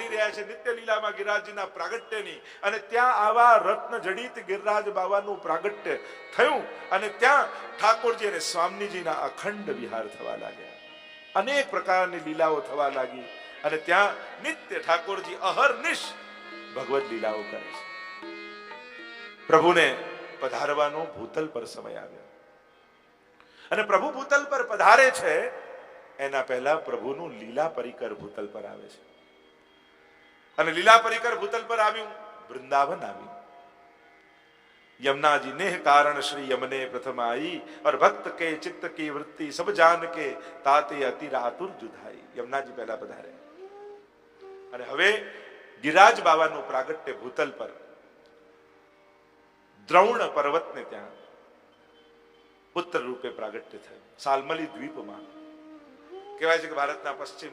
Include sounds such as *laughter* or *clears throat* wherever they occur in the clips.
કરી રહ્યા છે નિત્ય લીલામાં ગિરિરાજજીના પ્રાગટ્યની. અને ત્યાં આવા રત્ન જડિત ગિરિરાજ બાવાનું પ્રાગટ્ય થયું અને ત્યાં ઠાકોરજી અને સ્વામીજીના અખંડ વિહાર થવા લાગ્યા. અનેક પ્રકારની લીલાઓ થવા લાગી અને ત્યાં નિત્ય ઠાકોરજી અહર્નિશ ભગવત લીલાઓ કરે છે. પ્રભુને પધારવાનો ભૂતલ પર સમય આવ્યો. અને પ્રભુ ભૂતલ પર પધારે છે, એના પહેલા પ્રભુનું લીલા પરિકર ભૂતલ પર આવે છે. અને લીલા પરિકર ભૂતલ પર આવ્યું. વૃંદાવન આવ્યું यमुना जी ने कारण श्री यमुने प्रथम आई और भक्त के चित्त की वृत्ति सब जान के ताते अति रातुर जुधाई પહેલા પધારે. અને હવે ગિરાજ બાબાનું પ્રાગટ્ય ભૂતલ પર. દ્રૌણ પર્વતને ત્યાં પુત્ર રૂપે પ્રાગટ્ય થયું. સાલમલી દ્વીપમાં. કહેવાય છે કે ભારતના પશ્ચિમ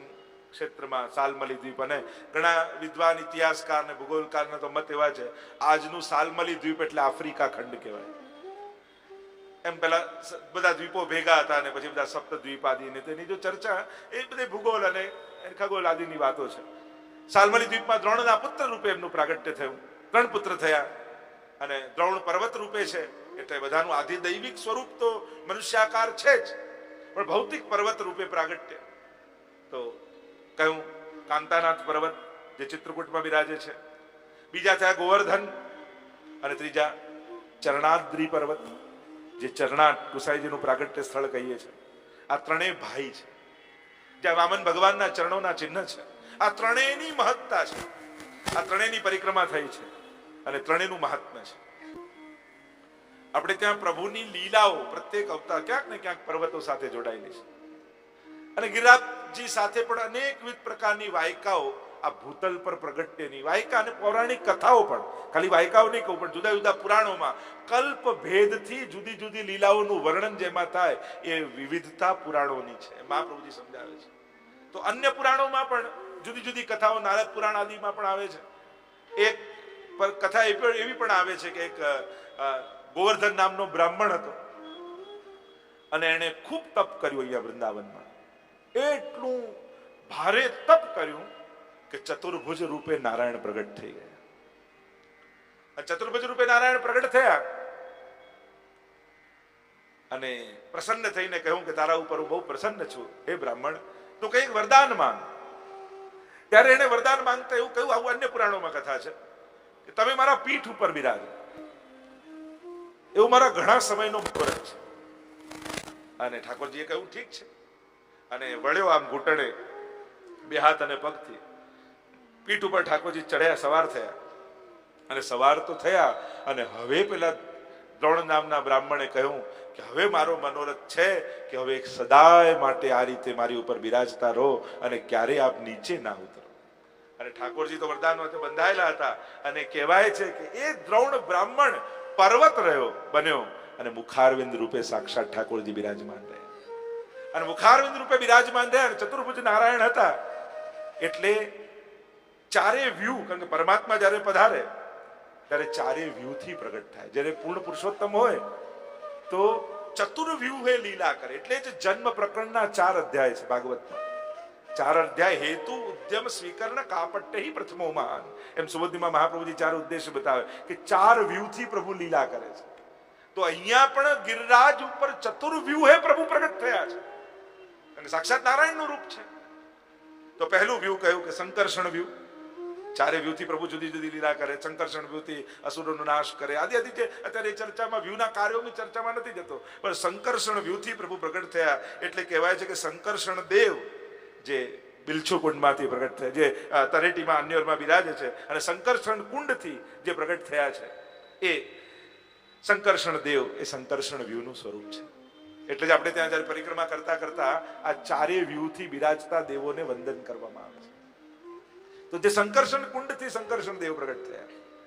ક્ષેત્રમાં સાલમલી દ્વીપ અને ઘણા વિદ્વાન ઇતિહાસકાર અને ભૂગોળકારના તો મત એવા છે, આજનું સાલમલી દ્વીપ એટલે આફ્રિકા ખંડ કહેવાય. એમ પેલા બધા દ્વીપો ભેગા હતા અને પછી બધા સપ્ત દ્વીપ આદિ ને તેની જો ચર્ચા, એ બધી ભૂગોળ અને ખગોળ આદિની વાતો છે. સાલમલી દ્વીપમાં દ્રોણના પુત્ર રૂપે એમનું પ્રાગટ્ય થયું. ત્રણ પુત્ર થયા અને દ્રોણ પર્વત રૂપે છે, એટલે બધાનું આધિદૈવિક સ્વરૂપ તો મનુષ્યાકાર છે જ. પણ ભૌતિક પર્વત રૂપે પ્રાગટ્ય. તો કયું કાંતાનાથ પર્વત જે ચિત્રકૂટમાં બિરાજે છે. બીજા થયા ગોવર્ધન અને ત્રીજા ચરણાદ્રી પર્વત, જે ચરણાટ ગુસાઈજીનું પ્રાગટ્ય સ્થળ કહીએ છીએ આ ત્રણેય ભાઈ છે. જ્યાં વામન ભગવાનના ચરણોના ચિહ્ન છે. આ ત્રણેયની મહત્તા છે. આ ત્રણેયની પરિક્રમા થઈ છે અને ત્રણેયનું મહાત્મ્ય છે. આપણે ત્યાં પ્રભુની લીલાઓ પ્રત્યેક અવતાર ક્યાંક ને ક્યાંક પર્વતો સાથે જોડાયેલી છે. અને ગિરિરાજજી સાથે પણ અનેકવિધ પ્રકારની વાયકાઓ આ ભૂતલ પર પ્રગટ્યની. વાયકા અને પૌરાણિક કથાઓ પણ. ખાલી વાયકાઓ નહીં કહું, પણ જુદા જુદા પુરાણોમાં કલ્પ ભેદથી જુદી જુદી લીલાઓનું વર્ણન જેમાં થાય એ વિવિધતા પુરાણોની છે. મહાપ્રભુજી સમજાવે છે. તો અન્ય પુરાણોમાં પણ જુદી જુદી કથાઓ નારદ પુરાણ આદિમાં પણ આવે છે. એક પર કથા એવી પણ આવે છે કે એક ગોવર્ધન નામનો બ્રાહ્મણ હતો. અને એણે ખૂબ તપ કર્યું અહીંયા વૃંદાવનમાં. એટલું ભારે તપ કર્યું કે ચતુર્ભુજ રૂપે નારાયણ પ્રગટ થઈ ગયા. ચતુર્ભુજ રૂપે નારાયણ પ્રગટ થયા અને પ્રસન્ન થઈને કહ્યું કે તારા ઉપર હું બહુ પ્રસન્ન છું, હે બ્રાહ્મણ, તો કંઈક વરદાન માંગ. ત્યારે એને વરદાન માંગતા એવું કહ્યું, આવું અન્ય પુરાણોમાં કથા છે કે તમે મારા પીઠ ઉપર બિરાજો. એવું મારા ઘણા સમયનો મુહૂર્ત છે. અને ઠાકોરજીએ કહ્યું, ઠીક છે. અને વળ્યો આમ ઘૂંટણે, બે હાથ અને પગથી. પીઠ ઉપર ઠાકોરજી ચડ્યા સવાર થયા. અને સવાર તો થયા, અને હવે પેલા દ્રોણ નામના બ્રાહ્મણે કહ્યું કે હવે મારો મનોરથ છે કે હવે એક સદાય માટે આ રીતે મારી ઉપર બિરાજતા રહો અને ક્યારે આપ નીચે ના ઉતરો. અને ઠાકોરજી તો વરદાન બંધાયેલા હતા અને કહેવાય છે કે એ દ્રોણ બ્રાહ્મણ પર્વત રહ્યો, બન્યો અને મુખારવિંદ રૂપે સાક્ષાત ઠાકોરજી બિરાજમાન રહ્યા. અને મુખારવિંદ રૂપે બિરાજમાન રહ્યા ચતુર્ભુજ નારાયણ હતા. એટલે ચારે વ્યૂ, કારણ કે પરમાત્મા જ્યારે પધારે, ત્યારે ચારે વ્યૂથી પ્રગટ થાય. જ્યારે પૂર્ણ પુરુષોત્તમ હોય, તો ચતુર્વ્યૂહે લીલા કરે. એટલે જ જન્મ પ્રકરણના ચાર અધ્યાય છે ભાગવતમાં. ચાર અધ્યાય, હેતુ, ઉદ્યમ, સ્વીકરણ, કાપટ્ય હિ પ્રથમો મહાન એમ સુબોધીમાં મહાપ્રભુજી ચાર ઉદ્દેશ્ય બતાવે કે ચાર વ્યૂથી પ્રભુ લીલા કરે છે. તો અહીંયા પણ ગિરિરાજ ઉપર ચતુર્વ્યૂહે પ્રભુ પ્રગટ થયા છે. અને સાક્ષાત નારાયણનું રૂપ છે. તો પહેલું વ્યૂ કહ્યું કે સંકર્ષણ વ્યૂ. ચારે વ્યૂથી પ્રભુ જુદી જુદી લીલા કરે, સંકર્ષણ વ્યૂથી અસુરોનો નાશ કરે. આદિ આદિ જે અત્યારે ચર્ચામાં, વ્યૂના કાર્યોની ચર્ચામાં નથી જતો. પણ સંકર્ષણ વ્યૂથી પ્રભુ પ્રગટ થયા એટલે કહેવાય છે કે સંકર્ષણ દેવ જે બિલછુ કુંડમાંથી પ્રગટ થયા, જે તરેટીમાં, અન્યોરમાં બિરાજે છે અને સંકર્ષણ કુંડથી જે પ્રગટ થયા છે, એ સંકર્ષણ દેવ, એ સંકર્ષણ વ્યૂનું સ્વરૂપ છે. એટલે જ આપણે ત્યાં જ્યારે પરિક્રમા કરતા કરતા આ ચારે વ્યૂહથી બિરાજતા દેવોને વંદન કરવામાં આવે છે. તો જે સંકર્ષણ કુંડથી સંકર્ષણ દેવ પ્રગટ થયા.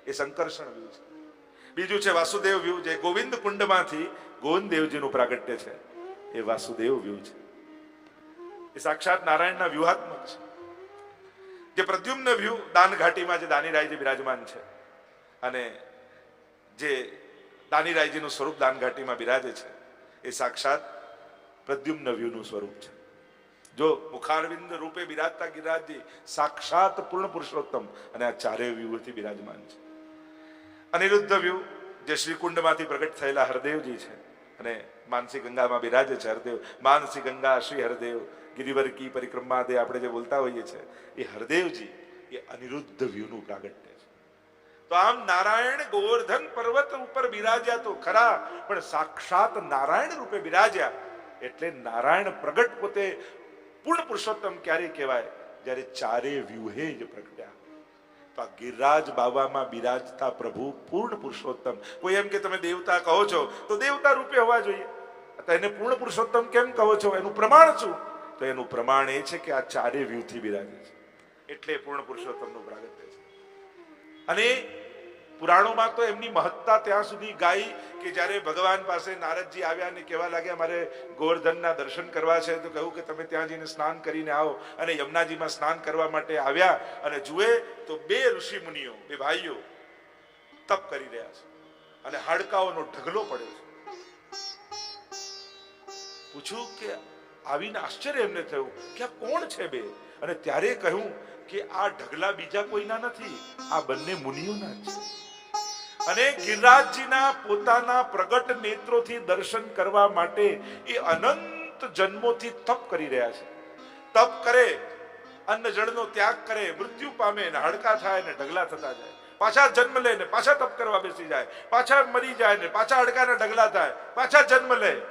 એ સંકર્ષણ વ્યૂ છે. બીજું છે વાસુદેવ વ્યૂ જે ગોવિંદ કુંડમાંથી ગોવિંદ દેવજીનું પ્રાગટ્ય છે. એ વાસુદેવ વ્યૂ છે. એ સાક્ષાત નારાયણના વ્યૂહાત્મક છે. જે પ્રદ્યુમ્ન વ્યૂ દાન ઘાટીમાં જે દાનીરાયજી બિરાજમાન છે. અને જે દાનીરાયજીનું સ્વરૂપ દાન ઘાટીમાં બિરાજે છે. એ સાક્ષાત પ્રદ્યુમ્ન વ્યૂનું સ્વરૂપ છે. જો મુખારવિંદ રૂપે બિરાજતા ગિરિરાજજી સાક્ષાત પૂર્ણ પુરુષોત્તમ અને આ ચારેય વ્યૂહથી બિરાજમાન છે. અનિરુદ્ધ વ્યૂહ, જે શ્રીકુંડમાંથી પ્રગટ થયેલા હરદેવજી છે અને માનસી ગંગામાં બિરાજે છે હરદેવ, માનસી ગંગા શ્રી હરદેવ, ગિરિવર કી પરિક્રમા દે આપણે જે બોલતા હોઈએ છીએ, એ હરદેવજી એ અનિરુદ્ધ વ્યૂહનું પ્રાગટ્ય તો આમ નારાયણ ગોવર્ધન પર્વત ઉપર બિરાજ્યા તો ખરા, પણ સાક્ષાત નારાયણ રૂપે બિરાજ્યા. એટલે નારાયણ પ્રગટ પોતે પૂર્ણ પુરુષોત્તમ ક્યારે કહેવાય? જ્યારે ચારે વ્યૂહે જ પ્રગટ્યા. તો આ ગિરિરાજ બાબામાં બિરાજતા પ્રભુ પૂર્ણ પુરુષોત્તમ. કોઈ એમ કે તમે દેવતા કહો છો, તો દેવતા રૂપે હોવા જોઈએ. તો એને પૂર્ણ પુરુષોત્તમ કેમ કહો છો? એનું પ્રમાણ શું? તો એનું પ્રમાણ એ છે કે આ ચારે વ્યૂહથી બિરાજે છે. એટલે પૂર્ણ પુરુષોત્તમનું પ્રાગટ્ય છે. અને પુરાણોમાં તો એમની મહત્તા ત્યાં સુધી ગાઈ કે જ્યારે ભગવાન પાસે નારદજી આવ્યા અને કહેવા લાગ્યા, મારે ગોવર્ધનના દર્શન કરવા છે તો કહ્યું કે, તમે ત્યાં જઈને સ્નાન કરીને આવો અને યમુનાજીમાં સ્નાન કરવા માટે આવ્યા અને જુએ તો બે ઋષિ મુનિઓ, બે ભાઈઓ તપ કરી રહ્યા છે અને હાડકાઓનો ઢગલો પડ્યો છે. પૂછ્યું કે, આવીને આશ્ચર્ય એમને થયું કે આ કોણ છે બે? અને ત્યારે કહ્યું કે, આ ઢગલા બીજા કોઈના નથી, આ બંને મુનિઓના છે. અને ગિરિરાજજીના પોતાના પ્રગટ નેત્રોથી દર્શન કરવા માટે એ અનંત જન્મોથી તપ કરી રહ્યા છે. તપ કરે અન્ન જળનો ત્યાગ કરે, મૃત્યુ પામે ને હડકા થાય ને ઢગલા થતા જાય. પાછા જન્મ લે ને પાછા તપ કરવા બેસી જાય. પાછા મરી જાય ને પાછા હડકાના ઢગલા થાય. પાછા જન્મ લે.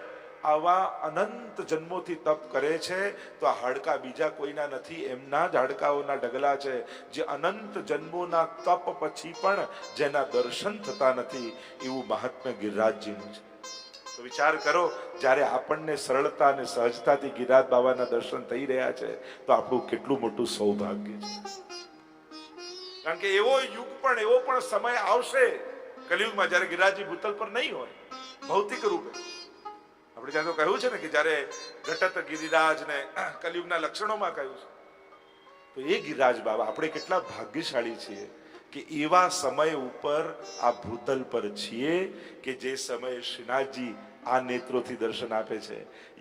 આવા અનંત જન્મોથી તપ કરે છે, તો આ હાડકા બીજા કોઈના નથી, એમના જ હાડકાઓના ડગલા છે. જે અનંત જન્મોના તપ પછી પણ જેના દર્શન થતા નથી, એવું મહાત્મ્ય ગિરિરાજજીનું છે. તો વિચાર કરો, જ્યારે આપણને સરળતા અને સહજતાથી ગિરિરાજ બાબાના દર્શન થઈ રહ્યા છે, તો આપણું કેટલું મોટું સૌભાગ્ય છે. કારણ કે એવો યુગ પણ, એવો પણ સમય આવશે, કલિયુગમાં જ્યારે ગિરિરાજજી ભૂતલ પર નહીં હોય, ભૌતિક રૂપે. આપણે ત્યાં તો કહ્યું છે ને કે જ્યારે ઘટત ગિરિરાજ ને *clears throat* કલિયુગના લક્ષણોમાં કહ્યું છે. તો એ ગિરિરાજ બાબા, આપણે કેટલા ભાગ્યશાળી છીએ કે એવા સમય ઉપર આ ભૂતલ પર છીએ કે જે સમયે શ્રીનાથજી આ નેત્રોથી દર્શન આપે છે,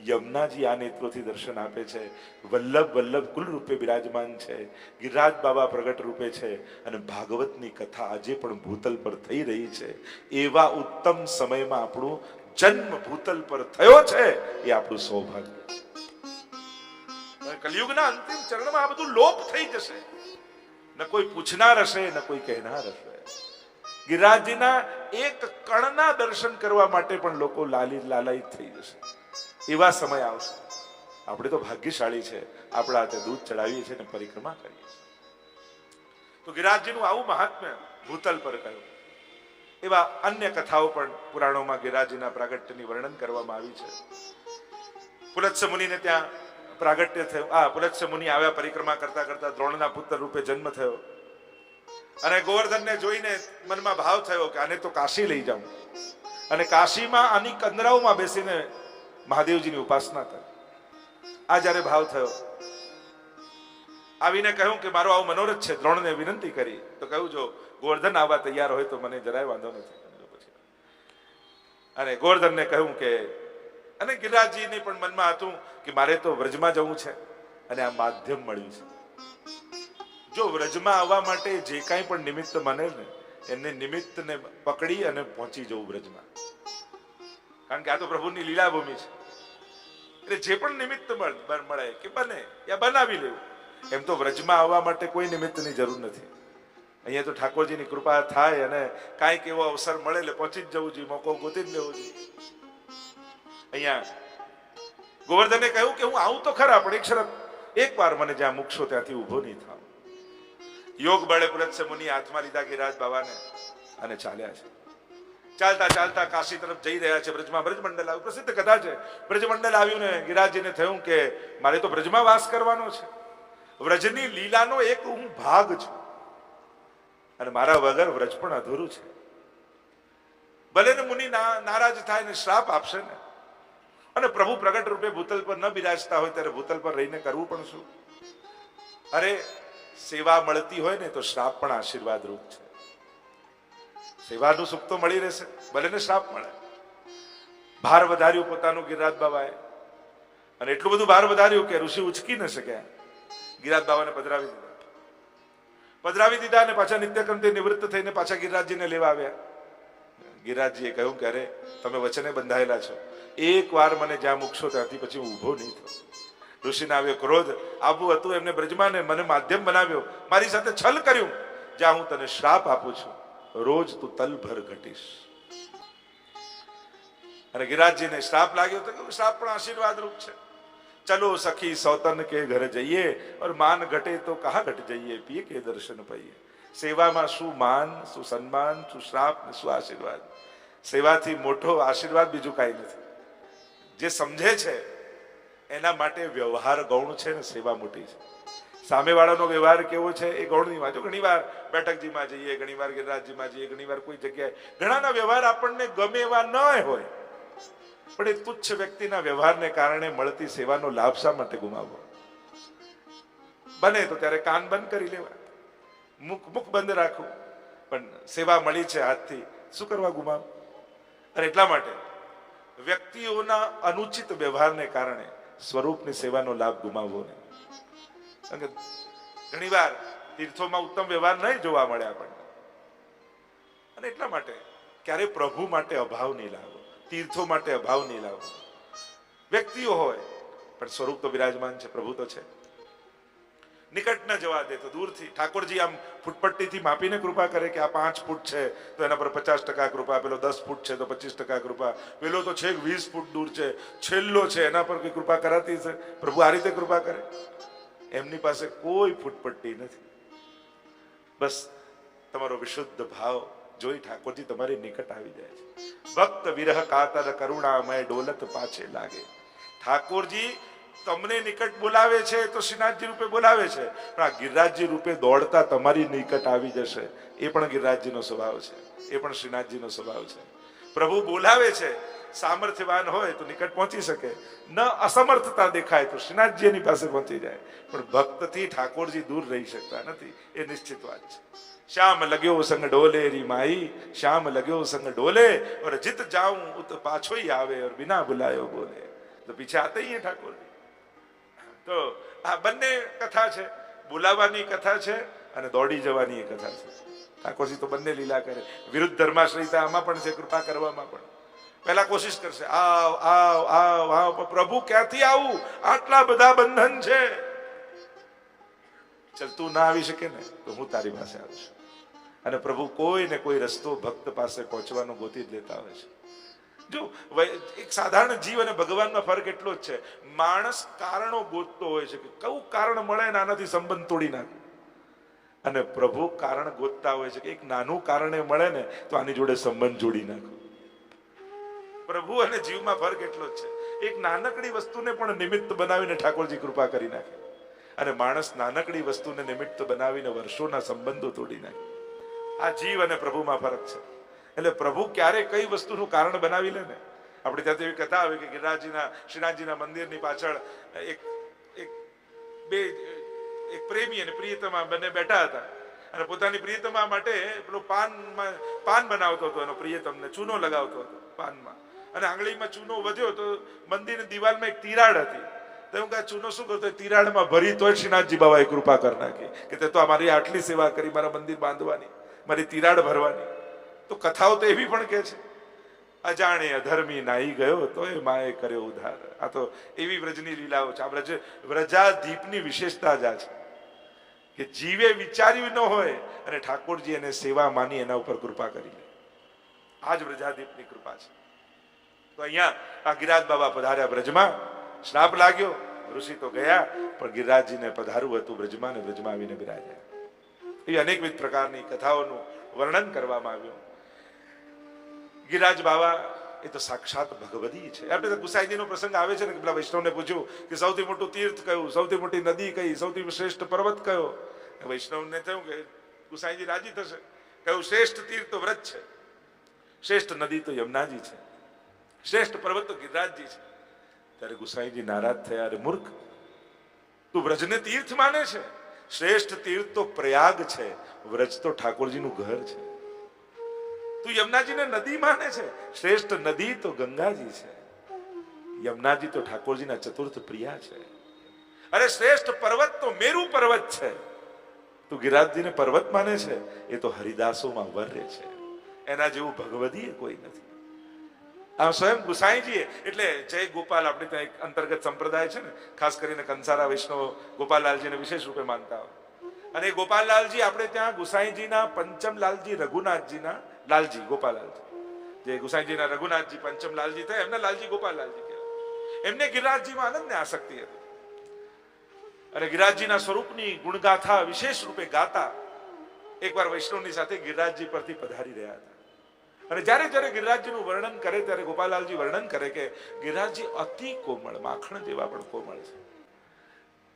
યમુનાજી આ નેત્રોથી દર્શન આપે છે, વલ્લભ વલ્લભ કુલ રૂપે બિરાજમાન છે, ગિરિરાજ બાબા પ્રગટ રૂપે છે અને ભાગવતની કથા આજે પણ ભૂતલ પર થઈ રહી છે. એવા ઉત્તમ સમયમાં આપણું જન્મ ભૂતલ પર થયો છે એ આપણું સૌભાગ્ય. છે. કલયુગના અંતિમ ચરણમાં આ બધું લોપ થઈ જશે. ન કોઈ પૂછનાર હશે, ન કોઈ કહેનાર હશે. ગિરાજીના એક કણના દર્શન કરવા માટે પણ લોકો લાલી લાલાઈ થઈ જશે. એવા સમય આવશે. આપણે તો ભાગ્યશાળી છે. આપણા હાથે દૂધ ચડાવીએ છીએ અને પરિક્રમા કરીએ છીએ. તો ગિરાજીનું આવું મહાત્મ્ય ભૂતલ પર કહ્યું. એવા અન્ય કથાઓ પણ પુરાણોમાં ગિરાજીના પ્રાગટ્યની વર્ણન કરવામાં આવી છે. પુલત્સ મુનિને ત્યાં પ્રાગટ્ય થયું. આ પુલત્સ મુનિ આવ્યા પરિક્રમા કરતા કરતા દ્રોણના પુત્ર રૂપે જન્મ થયો. અને ગોવર્ધનને જોઈને મનમાં ભાવ થયો કે આને તો કાશી લઈ જાઉં. અને કાશીમાં આની કંદરાઓમાં બેસીને મહાદેવજીની ઉપાસના કરી. આ જ્યારે ભાવ થયો, આવીને કહ્યું કે મારો આવો મનોરથ છે, દ્રોણને વિનંતી કરી. તો કહ્યું, જો ગોવર્ધન આવવા તૈયાર હોય તો મને જરાય વાંધો નથી. અને ગોવર્ધનને કહ્યું કે, અને ગિરિરાજજીને પણ મનમાં હતું કે મારે તો વ્રજમાં જવું છે અને આ માધ્યમ મળ્યું છે. જો વ્રજમાં આવવા માટે જે કાંઈ પણ નિમિત્ત મને ને એને નિમિત્તને પકડી અને પહોંચી જવું વ્રજમાં. કારણ કે આ તો પ્રભુની લીલાભૂમિ છે. એટલે જે પણ નિમિત્ત મળે કે બને, યા બનાવી લેવું, એમ તો વ્રજમાં આવવા માટે કોઈ નિમિત્તની જરૂર નથી. અહીંયા તો ઠાકોરજીની કૃપા થાય અને કાંઈક એવો અવસર મળે એટલે પહોંચી જ જવું જોઈએ, મોકો ગોતી જ લેવો જોઈએ. અહીંયા ગોવર્ધને કહ્યું કે હું આવું તો ખરા, પણ એક શરત, એક વાર મને જ્યાં મૂકશો ત્યાંથી ઊભો નહીં થાવ. યોગ બળે પુરત્સે મુનિ હાથમાં લીધા ગિરાજ બાબાને અને ચાલ્યા છે. ચાલતા ચાલતા કાશી તરફ જઈ રહ્યા છે બ્રજમાં. બ્રજમંડલ આવ્યું, પ્રસિદ્ધ કથા છે. બ્રજમંડલ આવ્યું ને ગિરાજીને થયું કે મારે તો બ્રજમાં વાસ કરવાનો છે. વ્રજની લીલાનો એક હું ભાગ છું. અને મારા વગર વ્રજ પણ અધૂરું છે. ભલે ને મુનિ નારાજ થાય ને શ્રાપ આપશે ને. અને પ્રભુ પ્રગટ રૂપે ભૂતલ પર ન બિરાજતા હોય ત્યારે ભૂતલ પર રહીને કરવું પણ શું? અરે, સેવા મળતી હોય ને તો શ્રાપ પણ આશીર્વાદ રૂપ છે. સેવાનું સુખ તો મળી રહેશે, ભલે ને શ્રાપ મળે. ભાર વધાર્યું પોતાનું ગિરિરાજ બાબાએ. અને એટલું બધું ભાર વધાર્યું કે ઋષિ ઉચકી ન શક્યા ગિરાજ બાબાને પધરાવી દીધા. પધરાવી દીધા અને પાછા નિત્યક્રમથી નિવૃત્ત થઈને પાછા ગિરિરાજજીને લેવા આવ્યા. ગિરિરાજજીએ કહ્યું કે અરે, તમે વચને બંધાયેલા છો. એક વાર મને જ્યાં મૂકશો ત્યાંથી પછી હું ઊભો નહીં થયો. ઋષિને આવ્યો ક્રોધ, આવું હતું એમને બ્રજમાને મને માધ્યમ બનાવ્યો. મારી સાથે છલ કર્યું. જ્યાં હું તને શ્રાપ આપું છું, રોજ તું તલભર ઘટીશ. અને ગિરાજજીને શ્રાપ લાગ્યો તો શ્રાપ પણ આશીર્વાદ રૂપ છે. ચલો સખી સૌતન કે ઘરે જઈએ और માન ઘટે તો કહા ઘટ જઈએ પીએ કે દર્શન પાઈએ સેવામાં શું માન શું સન્માન શું શ્રાપ શું આશીર્વાદ સેવાથી મોટો આશીર્વાદ બીજું કાંઈ નથી જે સમજે છે એના માટે વ્યવહાર ગૌણ છે ને સેવા મોટી છે સામેવાળાનો વ્યવહાર કેવો છે એ ગૌણની વાત ઘણી વાર બેઠકજીમાં જઈએ ઘણી વાર ગિરિરાજજીમાં જઈએ ઘણી વાર કોઈ જગ્યાએ ઘણાના વ્યવહાર આપણને ગમે એવા ન હોય પણ એ તુચ્છ વ્યક્તિના વ્યવહારને કારણે મળતી સેવાનો લાભ શા માટે ગુમાવવો? બને તો ત્યારે કાન બંધ કરી લેવા મુખ મુખ બંધ રાખવું. પણ સેવા મળી છે હાથથી, શું કરવા ગુમાવ? અને એટલા માટે વ્યક્તિઓના અનુચિત વ્યવહારને કારણે સ્વરૂપની સેવાનો લાભ ગુમાવવો નહીં. ઘણીવાર તીર્થોમાં ઉત્તમ વ્યવહાર નહીં જોવા મળે આપણને. અને એટલા માટે ક્યારે પ્રભુ માટે અભાવ નહીં લાવો તીર્થો માટે અભાવ નહીં લાવો. વ્યક્તિઓ હોય, પણ સ્વરૂપ તો વિરાજમાન છે, પ્રભુ તો છે. નિકટ ન જવા દે તો દૂરથી. ઠાકોરજી આમ ફૂટપટ્ટીથી માપીને કૃપા કરે કે આ પાંચ ફૂટ છે, તો એના પર પચાસ ટકા કૃપા, પેલો દસ ફૂટ છે, તો પચીસ ટકા કૃપા. પેલો તો છેક વીસ ફૂટ દૂર છે, છેલ્લો છે, એના પર કોઈ કૃપા કરાતી છે પ્રભુ આ રીતે કૃપા કરે? એમની પાસે કોઈ ફૂટપટ્ટી નથી. બસ, તમારો વિશુદ્ધ ભાવ જોઈ ઠાકોરજી, તમારી નિકટ આવી જાય છે. ભક્ત વિરહ, કાતર, કરુણામય ડોલત પાછે લાગે. ઠાકોરજી તમને નિકટ બોલાવે છે તો શ્રીનાથજી રૂપે બોલાવે છે. પણ આ ગિરિરાજજી રૂપે દોડતા તમારી નિકટ આવી જશે. એ પણ ગિરિરાજજીનો સ્વભાવ છે. એ પણ શ્રીનાથજીનો સ્વભાવ છે. પ્રભુ બોલાવે છે. સામર્થ્યવાન હોય તો નિકટ પહોંચી શકે. ન અસમર્થતા દેખાય તો શ્રીનાથજી એની પાસે પહોંચી જાય. પણ ભક્તથી ઠાકોરજી દૂર રહી શકતા નથી. એ નિશ્ચિત વાત છે. શ્યામ લગ્યો સંગ ડોલે રી માઈ શ્યામ લગ્યો સંગ ડોલે. ઓર જીત જાઉં, ઉત પાછો આવે ઓર બિના ભુલાયો બોલે. તો પીછે આતે હી ઠાકોર તો આ બંને કથા છે. બોલાવવાની કથા છે અને દોડી જવાની એ કથા છે. ઠાકોરજી તો બંને લીલા કરે. વિરુદ્ધ ધર્માશ્રયતા આમાં પણ છે, કૃપા કરવામાં પણ. પહેલા કોશિશ કરશે, આવ આવ આવ આવ પ્રભુ ક્યાંથી આવું? આટલા બધા બંધન છે. ચલ તું ના આવી શકે ને, તો હું તારી પાસે આવું છું અને પ્રભુ કોઈ ને કોઈ રસ્તો ભક્ત પાસે પહોંચવાનો ગોતી જ લેતા હોય છે. જો એક સાધારણ જીવ અને ભગવાનમાં ફરક એટલો જ છે. માણસ કારણો ગોતતો હોય છે કે કયું કારણ મળે ને આનાથી સંબંધ તોડી નાખે. અને પ્રભુ કારણ ગોતતા હોય છે કે એક નાનું કારણે મળે ને તો આની જોડે સંબંધ જોડી નાખો. પ્રભુ અને જીવમાં ફરક એટલો જ છે. એક નાનકડી વસ્તુને પણ નિમિત્ત બનાવીને ઠાકોરજી કૃપા કરી નાખે. અને માણસ નાનકડી વસ્તુને નિમિત્ત બનાવીને વર્ષોના સંબંધો તોડી નાખે. આ જીવ અને પ્રભુમાં ફરક છે. એટલે પ્રભુ ક્યારે કઈ વસ્તુનું કારણ બનાવી લે ને? આપણે ત્યાં એવી કથા આવે કે ગિરિરાજજીના, શ્રીનાથજીના મંદિરની પાછળ એક એક બે, એક પ્રેમી અને પ્રિયતમા બંને બેઠા હતા. અને પોતાની પ્રિયતમા માટે પેલો પાનમાં પાન બનાવતો હતો એનો પ્રિયતમને, ચૂનો લગાવતો હતો પાનમાં. અને આંગળીમાં ચૂનો વધ્યો તો મંદિરની દિવાલમાં એક તિરાડ હતી. તો હું કહે ચૂનો શું કરતો? તિરાડમાં ભરી તોય શ્રીનાથજી બાબાએ કૃપા કરી નાખી કે તે તો અમારી આટલી સેવા કરી, મારા મંદિર બાંધવાની. મારી તિરાડ ભરવાની. તો કથાઓ તો એવી પણ કે છે, અજાણે અધર્મી નાહી ગયો તો એ માએ કર્યો ઉધાર આ તો એવી વ્રજની લીલાઓ છે. આ વ્રજ, વ્રજાદીપની વિશેષતા જ આ છે. કે જીવે વિચાર્યું ન હોય અને ઠાકોરજી એને સેવા માની એના ઉપર કૃપા કરી લે. આ જ વ્રજાદીપની કૃપા છે. તો અહીંયા આ ગિરાજ બાબા પધાર્યા બ્રજમાં શ્રાપ લાગ્યો. ઋષિ તો ગયા, પણ ગિરિરાજજીને પધારવું હતું બ્રજમાં ને બ્રજમાં આવીને બિરાજ્યા. એવી અનેકવિધ પ્રકારની કથાઓનું વર્ણન કરવામાં આવ્યું. ગિરાજ બાબા એ તો સાક્ષાત ભગવદી છે. આપણે ગુસાઈજીનો પ્રસંગ આવે છે ને પેલા વૈષ્ણવને પૂછ્યું કે સૌથી મોટું તીર્થ કયું? સૌથી મોટી નદી કઈ? સૌથી શ્રેષ્ઠ પર્વત કયો? વૈષ્ણવને થયું કે ગુસાઈજી રાજી થશે. કયું શ્રેષ્ઠ તીર્થ તો વ્રત છે. શ્રેષ્ઠ નદી તો યમુનાજી છે. શ્રેષ્ઠ પર્વત તો ગિરિરાજજી છે. ત્યારે ગુસાઈજી નારાજ થયા, અરે મૂર્ખ, તું વ્રજને તીર્થ માને છે? શ્રેષ્ઠ તીર્થ તો પ્રયાગ છે. વ્રજ તો ઠાકોરજીનું ઘર છે. તું યમુનાજીને નદી માને છે? શ્રેષ્ઠ નદી તો ગંગાજી છે. યમુનાજી તો ઠાકોરજીના ચતુર્થ પ્રિયા છે. અરે શ્રેષ્ઠ પર્વત તો મેરુ પર્વત છે. તું ગિરિરાજજીને પર્વત માને છે? એ તો હરિદાસોમાં વર્ય છે. એના જેવું ભગવદીય કોઈ નથી. સ્વયં ગુસાઈજીએ, એટલે જય ગોપાલ આપણે ત્યાં એક અંતર્ગત સંપ્રદાય છે ને, ખાસ કરીને કંસારા વૈષ્ણવ ગોપાલલાલજીને વિશેષ રૂપે માનતા હોય. અને ગોપાલલાલજી આપણે ત્યાં ગુસાઈજીના પંચમલાલજી રઘુનાથજીના લાલજી, ગોપાલલાલજી. જે ગુસાઈજીના રઘુનાથજી, પંચમલાલજી થયા, એમના લાલજી ગોપાલલાલજી કહેવાય. એમને ગિરિરાજજીમાં આનંદને આસક્તિ હતી. અને ગિરિરાજજીના સ્વરૂપની ગુણગાથા વિશેષ રૂપે ગાતા, એકવાર વૈષ્ણવની સાથે ગિરિરાજજી પરથી પધારી રહ્યા હતા. અને જ્યારે જ્યારે ગિરિરાજજીનું વર્ણન કરે ત્યારે ગોપાલાલજી વર્ણન કરે કે ગિરિરાજજી અતિ કોમળ, માખણ જેવા પણ કોમળ છે.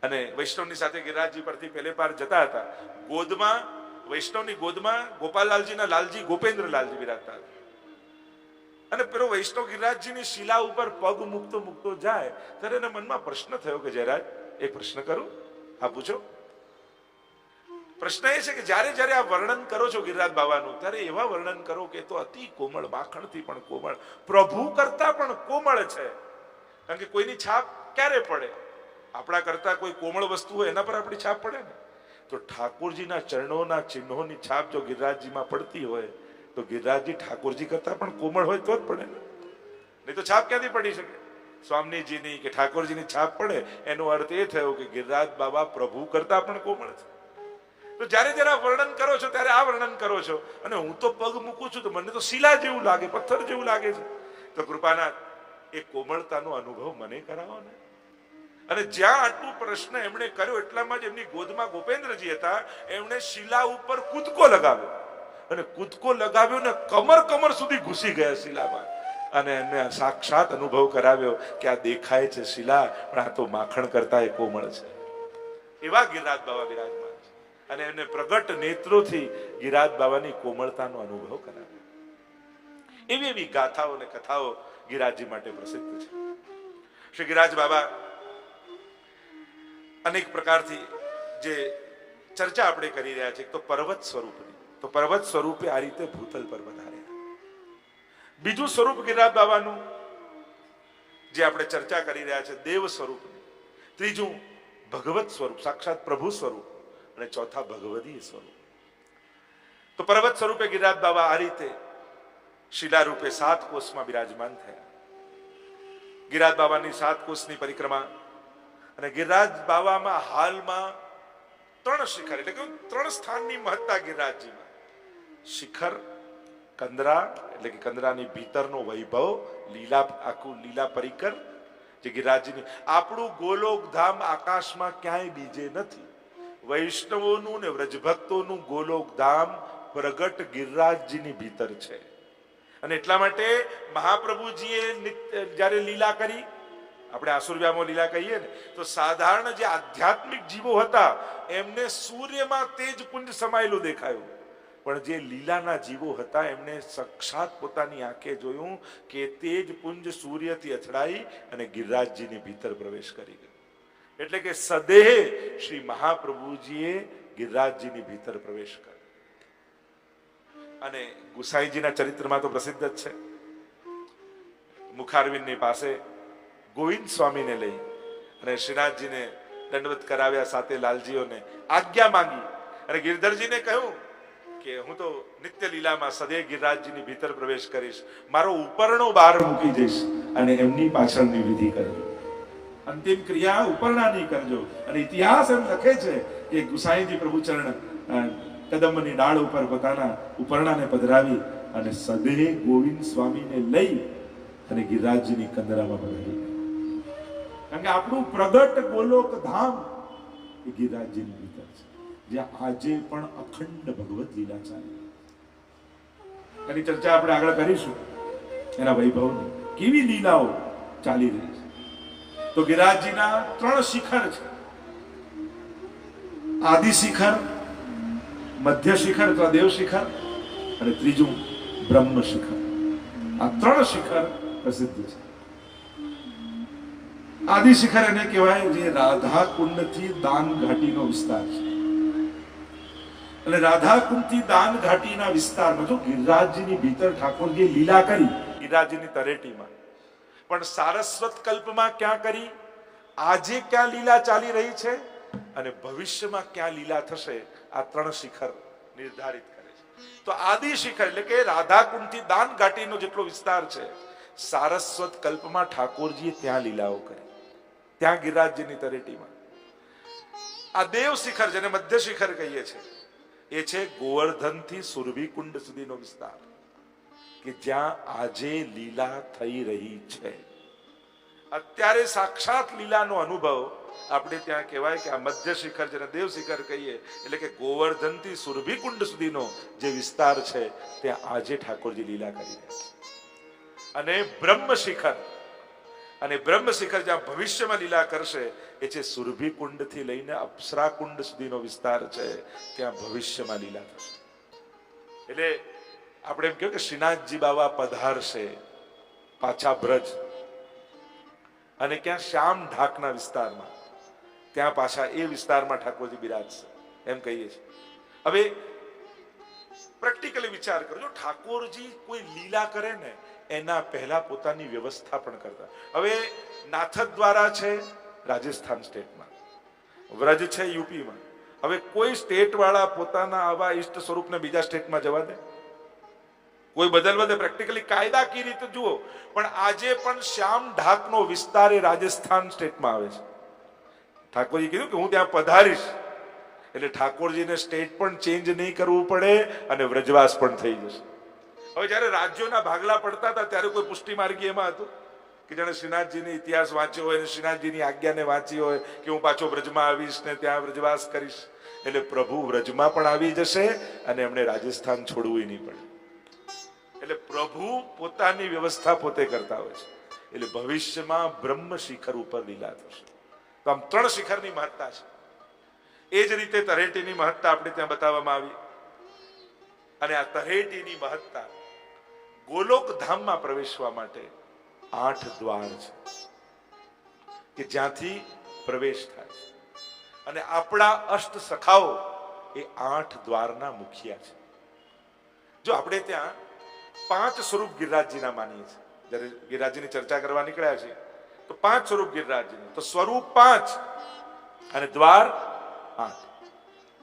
અને વૈષ્ણવની સાથે ગિરિરાજજી પરથી પહેલે પાર જતા હતા. ગોદમાં, વૈષ્ણવની ગોદમાં ગોપાલાલજીના લાલજી ગોપેન્દ્રલાલજી વિરાજતા હતા. અને પેલો વૈષ્ણવ ગિરિરાજજીની શિલા ઉપર પગ મૂકતો મૂકતો જાય, ત્યારે એના મનમાં પ્રશ્ન થયો કે જયરાજ, એક પ્રશ્ન કરું હા પૂછો. પ્રશ્ન એ છે કે જ્યારે જ્યારે આ વર્ણન કરો છો ગિરિરાજ બાબાનું, ત્યારે એવા વર્ણન કરો કે તો અતિ કોમળ, માખણથી પણ કોમળ, પ્રભુ કરતા પણ કોમળ છે. કારણ કે કોઈની છાપ ક્યારે પડે? આપણા કરતા કોઈ કોમળ વસ્તુ હોય, એના પર આપણી છાપ પડે ને? તો ઠાકોરજીના ચરણોના ચિહ્નોની છાપ જો ગિરિરાજજીમાં પડતી હોય, તો ગિરિરાજજી ઠાકોરજી કરતા પણ કોમળ હોય તો જ પડે ને? નહીં તો છાપ ક્યાંથી પડી શકે? સ્વામીજીની કે ઠાકોરજીની છાપ પડે, એનો અર્થ એ થયો કે ગિરિરાજ બાબા પ્રભુ કરતા પણ કોમળ છે. તો જ્યારે જ્યારે વર્ણન કરો છો, ત્યારે આ વર્ણન કરો છો. અને હું તો પગ મૂકું છું તો મને તો શિલા જેવું લાગે, પથ્થર જેવું લાગે છે. તો કૃપાના એ કોમળતાનો અનુભવ મને કરાવો ને. અને જ્યાં આટલું પ્રશ્ન એમણે કર્યો, એટલામાં જ એમની ગોદમાં ગોપેન્દ્રજી હતા, એમણે શિલા ઉપર કૂદકો લગાવ્યો. અને કૂદકો લગાવ્યો ને કમર કમર સુધી ઘૂસી ગયા શિલામાં. અને એને સાક્ષાત અનુભવ કરાવ્યો કે આ દેખાય છે શિલા, પણ આ તો માખણ કરતા એ કોમળ છે. એવા ગિરિરાજ બાબા છે અને એમને પ્રગટ નેત્રોથી ગિરાજ બાબાની કોમળતાનો અનુભવ કરાવ્યો. એવી એવી ગાથાઓ અને કથાઓ ગિરાજી માટે પ્રસિદ્ધ છે. શ્રી ગિરાજ બાબા અનેક પ્રકારથી જે ચર્ચા આપણે કરી રહ્યા છીએ તો પર્વત સ્વરૂપની. તો પર્વત સ્વરૂપે આ રીતે ભૂતલ પર વધાર્યા. બીજું સ્વરૂપ ગિરિરાજ બાબાનું જે આપણે ચર્ચા કરી રહ્યા છે દેવ સ્વરૂપ ત્રીજું ભગવત સ્વરૂપ, સાક્ષાત પ્રભુ સ્વરૂપ. અને ચોથા ભગવદી સ્વરૂપ તો પર્વત સ્વરૂપે ગિરિરાજ બાબા આ રીતે શિલા રૂપે સાત કોષમાં બિરાજમાન થયા. ગિરિરાજ બાબાની સાત કોષની પરિક્રમા અને ગિરિરાજ બાબામાં હાલમાં ત્રણ શિખર, એટલે કે ત્રણ સ્થાનની મહત્તા ગિરિરાજજીમાં. શિખર, કંદરા, એટલે કે કંદરાની ભીતરનો વૈભવ, લીલા, આખું લીલા પરિકર, જે ગિરિરાજજીની આપણું ગોલોક ધામ આકાશમાં ક્યાંય બીજે નથી. વૈષ્ણવોનું ને વ્રજભક્તોનું ગોલોક ધામ પ્રગટ ગિરિરાજજીની ભીતર છે. અને એટલા માટે મહાપ્રભુજીએ જ્યારે લીલા કરી, આપણે આસુરવ્યામાં લીલા કહીએ ને, તો સાધારણ જે આધ્યાત્મિક જીવો હતા, એમને સૂર્યમાં તેજ પુંજ સમાયેલું દેખાયું. પણ જે લીલાના જીવો હતા, એમને સાક્ષાત પોતાની આંખે જોયું કે તેજ પુંજ સૂર્યથી અથડાઈ અને ગિરિરાજજીની ભીતર પ્રવેશ કરી ગયો. એટલે કે સદેહ શ્રી મહાપ્રભુજીએ ગિરિરાજજીની ભીતર પ્રવેશ કર્યો. અને ગુસાઈજીના ચરિત્રમાં તો પ્રસિદ્ધ જ છે. મુખારવિંદની પાસે ગોવિંદ સ્વામીને લઈ અને શ્રીનાથજીને દંડવત કરાવ્યા સાથે લાલજીઓને આજ્ઞા માંગી અને ગિરધરજીને કહ્યું કે હું તો નિત્ય લીલામાં સદે ગિરિરાજજીની ભીતર પ્રવેશ કરીશ. મારો ઉપરણો બહાર મૂકી જઈશ અને એમની પાછળની વિધિ કરજો અંતિમ ક્રિયા ઉપરણાની કરજો. અને ઇતિહાસ એમ લખે છે કે ગુસાઈજી પ્રભુચરણ કદમની ડાળ ઉપર પોતાના ઉપરણાને પધરાવી અને સદેહ ગોવિંદ સ્વામીને લઈ અને ગિરિરાજની કંદરામાં પધરાવી કારણ કે આપણું પ્રગટ ગોલોક ધામ એ ગિરિરાજજીની ભીતર છે. જ્યાં આજે પણ અખંડ ભગવત લીલા ચાલે. એની ચર્ચા આપણે આગળ કરીશું. એના વૈભવની કેવી લીલાઓ ચાલી રહી છે? તો ગિરિરાજજીના ત્રણ શિખર છે. આદિ શિખર, મધ્ય શિખર અથવા દેવ શિખર અને ત્રીજું બ્રહ્મ શિખર. આ ત્રણ શિખર પ્રસિદ્ધ છે. આદિ શિખર એને કહેવાય જે રાધા કુંડથી દાન ઘાટીનો વિસ્તાર છે. અને રાધા કુંડથી દાન ઘાટીના વિસ્તારમાં જો ગિરિરાજજીની ભીતર ઠાકોરજી લીલા કરી, ગિરિરાજજીની તરેટીમાં પણ સારસ્વત કલ્પમાં ક્યાં કરી? આજે ક્યાં લીલા ચાલી રહી છે? અને ભવિષ્યમાં ક્યાં લીલા થશે? આ ત્રણ શિખર નિર્ધારિત કરે છે. તો આદિ શિખર એટલે કે રાધાકુંડથી દાન ઘાટીનો જેટલો વિસ્તાર છે, સારસ્વત કલ્પમાં ઠાકોરજીએ ત્યાં લીલાઓ કરી. ત્યાં ગિરિરાજજીની તરેટીમાં. આ દેવ શિખર જેને મધ્ય શિખર કહીએ છીએ એ છે ગોવર્ધનથી સુરભી કુંડ સુધીનો વિસ્તાર. કે જ્યાં આજે લીલા થઈ રહી છે. અત્યારે સાક્ષાત લીલાનો અનુભવ આપણે ત્યાં કહેવાય કે આ મધ્ય શિખર જેને દેવ શિખર કહીએ, એટલે કે ગોવર્ધનથી સુરભી કુંડ સુધીનો જે વિસ્તાર છે, ત્યાં આજે ઠાકોરજી લીલા કરી રહ્યા છે. અને બ્રહ્મ શિખર, અને બ્રહ્મ શિખર જ્યાં ભવિષ્યમાં લીલા કરશે, એ છે સુરભી કુંડથી લઈને અપ્સરા કુંડ સુધીનો વિસ્તાર છે, ત્યાં ભવિષ્યમાં લીલા થશે. એટલે આપણે એમ કહ્યું કે શ્રીનાથજી બાબા પધારશે પાછા બ્રજ. અને ક્યાં શ્યામ ઢાકના વિસ્તારમાં. ત્યાં પાછા એ વિસ્તારમાં ઠાકોરજી બિરાજશે એમ કહીએ છીએ. હવે પ્રેક્ટિકલી વિચાર કરજો ઠાકોરજી કોઈ લીલા કરે ને, એના પહેલા પોતાની વ્યવસ્થા પણ કરતા. હવે નાથદ્વારા છે રાજસ્થાન સ્ટેટમાં. વ્રજ છે યુપીમાં. હવે કોઈ સ્ટેટ વાળા પોતાના આવા ઈષ્ટ સ્વરૂપને બીજા સ્ટેટમાં જવા દે? કોઈ બદલવા દે પ્રેક્ટિકલી કાયદાકીય રીતે જુઓ, પણ આજે પણ શ્યામ ઢાકનો વિસ્તાર એ રાજસ્થાન સ્ટેટમાં આવે છે. ઠાકોરજી કીધું કે હું ત્યાં પધારીશ. એટલે ઠાકોરજીને સ્ટેટ પણ ચેન્જ નહીં કરવું પડે અને વ્રજવાસ પણ થઈ જશે. હવે જ્યારે રાજ્યોના ભાગલા પડતા હતા, ત્યારે કોઈ પુષ્ટિ માર્ગી એમાં હતું? કે જેણે શ્રીનાથજીનો ઇતિહાસ વાંચ્યો હોય શ્રીનાથજીની આજ્ઞાને વાંચી હોય કે હું પાછો વ્રજમાં આવીશ ને ત્યાં વ્રજવાસ કરીશ? એટલે પ્રભુ વ્રજમાં પણ આવી જશે અને એમણે રાજસ્થાન છોડવું નહીં પડે. એટલે પ્રભુ પોતાની વ્યવસ્થા પોતે કરતા હોય છે. એટલે ભવિષ્યમાં બ્રહ્મ શિખર ઉપર લીલા થશે. તો આમ ત્રણ શિખરની મહત્તા છે. એ જ રીતે તરેટીની મહત્તા આપણે ત્યાં બતાવવામાં આવી. અને આ તરેટીની મહત્તા ગોલોક ધામમાં પ્રવેશવા માટે આઠ દ્વાર છે. કે જ્યાંથી પ્રવેશ થાય છે. અને આપણા અષ્ટ સખાઓ એ આઠ દ્વારના મુખિયા છે. જો આપણે ત્યાં પાંચ સ્વરૂપ ગિરિરાજજીના માનીએ છીએ. જ્યારે ગિરિરાજજીની ચર્ચા કરવા નીકળ્યા છીએ, તો પાંચ સ્વરૂપ ગિરિરાજજીનું. તો સ્વરૂપ પાંચ અને દ્વાર આઠ.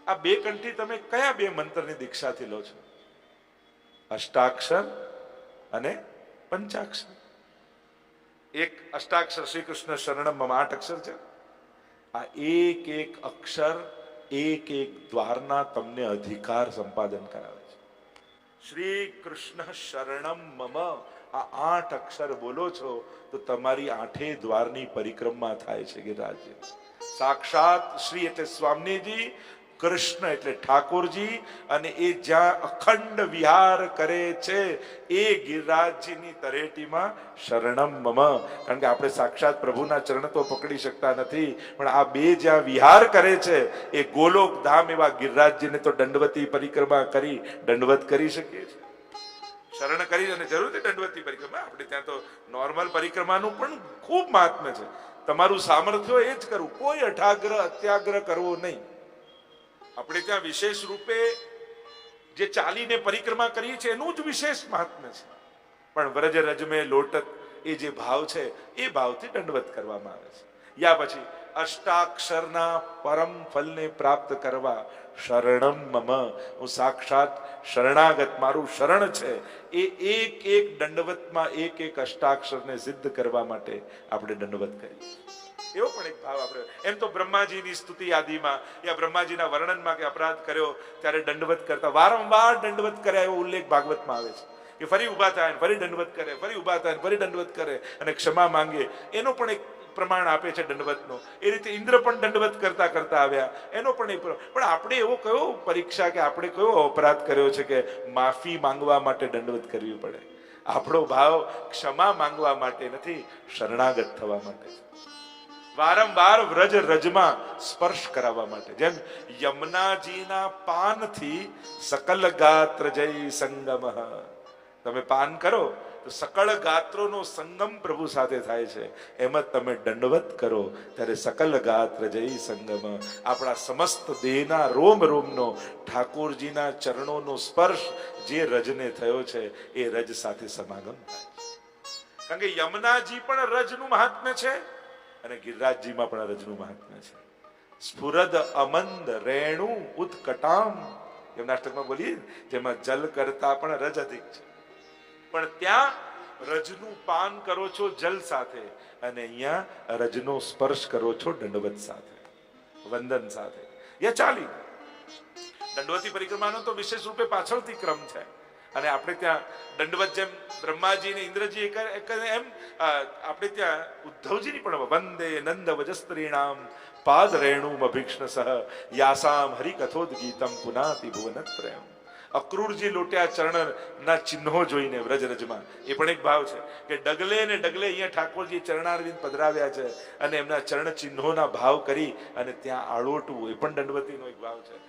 આ બે કંઠી તમે કયા બે મંત્રની દીક્ષાથી લો છો? અષ્ટાક્ષર અને પંચાક્ષર. એક અષ્ટાક્ષર શ્રી કૃષ્ણ શરણમ આઠ અક્ષર છે. આ એક એક અક્ષર, એક એક દ્વારના તમને અધિકાર સંપાદન કરાવે. છે શ્રી કૃષ્ણ શરણમ મમ. આ આઠ અક્ષર બોલો છો, તો તમારી આઠે દ્વારની પરિક્રમા થાય છે ગિરિરાજજી સાક્ષાત શ્રી એટલે સ્વામીજી કૃષ્ણ એટલે ઠાકોરજી અને એ જ્યાં અખંડ વિહાર કરે છે, એ ગિરિરાજજીની તરેટીમાં શરણમ મમ. કારણ કે આપણે સાક્ષાત પ્રભુના ચરણ તો પકડી શકતા નથી, પણ આ બે જ્યાં વિહાર કરે છે, એ ગોલોક ધામ એવા ગિરિરાજજીને તો દંડવતી પરિક્રમા કરી, દંડવત કરી શકીએ છીએ. શરણ કરી અને જરૂર છે દંડવતી પરિક્રમા. આપણે ત્યાં તો નોર્મલ પરિક્રમાનું પણ ખૂબ મહાત્મ્ય છે. તમારું સામર્થ્ય એ જ કરવું. કોઈ અઠાગ્રહ, અત્યાગ્રહ કરવો નહીં. આપણે ત્યાં વિશેષ રૂપે જે ચાલીને પરિક્રમા કરીએ છીએ, એનું જ વિશેષ મહાત્મ્ય છે. પણ વ્રજ રજમે લોટત, એ જે ભાવ છે, એ ભાવથી દંડવત કરવામાં આવે છે. યા પછી, અષ્ટાક્ષરના પરમ ફલને પ્રાપ્ત કરવા શરણમ મમ. હું સાક્ષાત શરણાગત, મારું શરણ છે. એ એક એક દંડવતમાં એક એક અષ્ટાક્ષરને સિદ્ધ કરવા માટે આપણે દંડવત કરીએ એવો પણ એક ભાવ આપણે એમ તો બ્રહ્માજીની સ્તુતિ આદિમાં યા બ્રહ્માજીના વર્ણનમાં કે અપરાધ કર્યો ત્યારે દંડવત કરતા, વારંવાર દંડવત કર્યા એવો ઉલ્લેખ ભાગવતમાં આવે છે. એ ફરી ઊભા થાય ફરી દંડવત કરે, ફરી ઊભા થાય ફરી દંડવત કરે અને ક્ષમા માંગે. એનો પણ એક પ્રમાણ આપે છે દંડવતનો. એ રીતે ઇન્દ્ર પણ દંડવત કરતા કરતા આવ્યા. એનો પણ એક પણ આપણે એવો કયો પરીક્ષા કે આપણે કયો અપરાધ કર્યો છે કે માફી માંગવા માટે દંડવત કરવી પડે? આપણો ભાવ ક્ષમા માંગવા માટે નથી, શરણાગત થવા માટે. છે વારંવાર વ્રજ રજમાં સ્પર્શ કરાવવા માટે. જેમ યમુનાજીના પાનથી સકલ ગાત્ર જય સંગમ. તમે પાન કરો તો સકળ ગાત્રોનો સંગમ પ્રભુ સાથે થાય છે. એમ જ તમે દંડવત કરો ત્યારે સકલ ગાત્ર જય સંગમ. આપણા સમસ્ત દેહના રોમ રોમનો ઠાકોરજીના ચરણોનો સ્પર્શ જે રજને થયો છે એ રજ સાથે સમાગમ થાય છે. કારણ કે યમુનાજી પણ રજનું મહાત્મ્ય છે. અને ગિરિરાજજીમાં પણ રજનું મહાત્મ્ય છે. સ્ફુરદ અમંદ રેણુ ઉત્કટામ યમનાષ્ટકમાં બોલીએ ને, જેમાં જલ કરતા પણ રજ અધિક છે. પણ ત્યાં રજનું પાન કરો છો જલ સાથે અને અહીંયા રજનો સ્પર્શ કરો છો દંડવત સાથે વંદન સાથે. યા ચાલી. દંડવતી પરિક્રમાનો તો વિશેષ રૂપે પાછળથી ક્રમ છે. અને આપણે ત્યાં દંડવત જેમ બ્રહ્માજી ને ઇન્દ્રજી એમ આપણે ત્યાં ઉદ્ધવજીની પણ વંદે નંદ વજસ્ત્રીણામ પાદ રેણુમ અભિક્ષણ સહ યાસામ હરિકથોદ ગીતમ પુનાતિ ભુવનત્રયમ. અક્રૂરજી લોટ્યા ચરણના ચિહ્નો જોઈને વ્રજરજમાં. એ પણ એક ભાવ છે કે ડગલે ને ડગલે અહીંયા ઠાકોરજી ચરણારવિંદ પધરાવ્યા છે અને એમના ચરણ ચિહ્નોના ભાવ કરી અને ત્યાં આળોટવું એ પણ દંડવતીનો એક ભાવ છે.